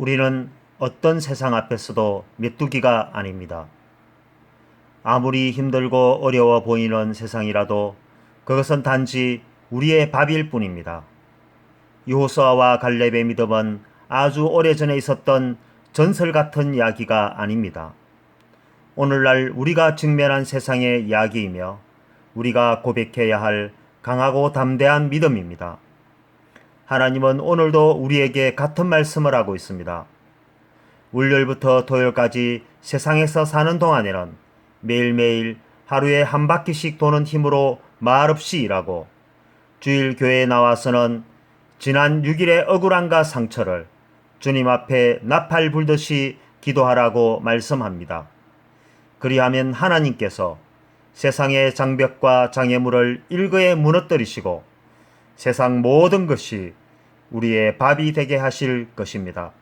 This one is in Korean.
우리는 어떤 세상 앞에서도 메뚜기가 아닙니다. 아무리 힘들고 어려워 보이는 세상이라도 그것은 단지 우리의 밥일 뿐입니다. 여호수아와 갈렙의 믿음은 아주 오래전에 있었던 전설 같은 이야기가 아닙니다. 오늘날 우리가 직면한 세상의 이야기이며 우리가 고백해야 할 강하고 담대한 믿음입니다. 하나님은 오늘도 우리에게 같은 말씀을 하고 있습니다. 월요일부터 토요일까지 세상에서 사는 동안에는 매일매일 하루에 한 바퀴씩 도는 힘으로 말없이 일하고 주일 교회에 나와서는 지난 6일의 억울함과 상처를 주님 앞에 나팔 불듯이 기도하라고 말씀합니다. 그리하면 하나님께서 세상의 장벽과 장애물을 일거에 무너뜨리시고 세상 모든 것이 우리의 밥이 되게 하실 것입니다.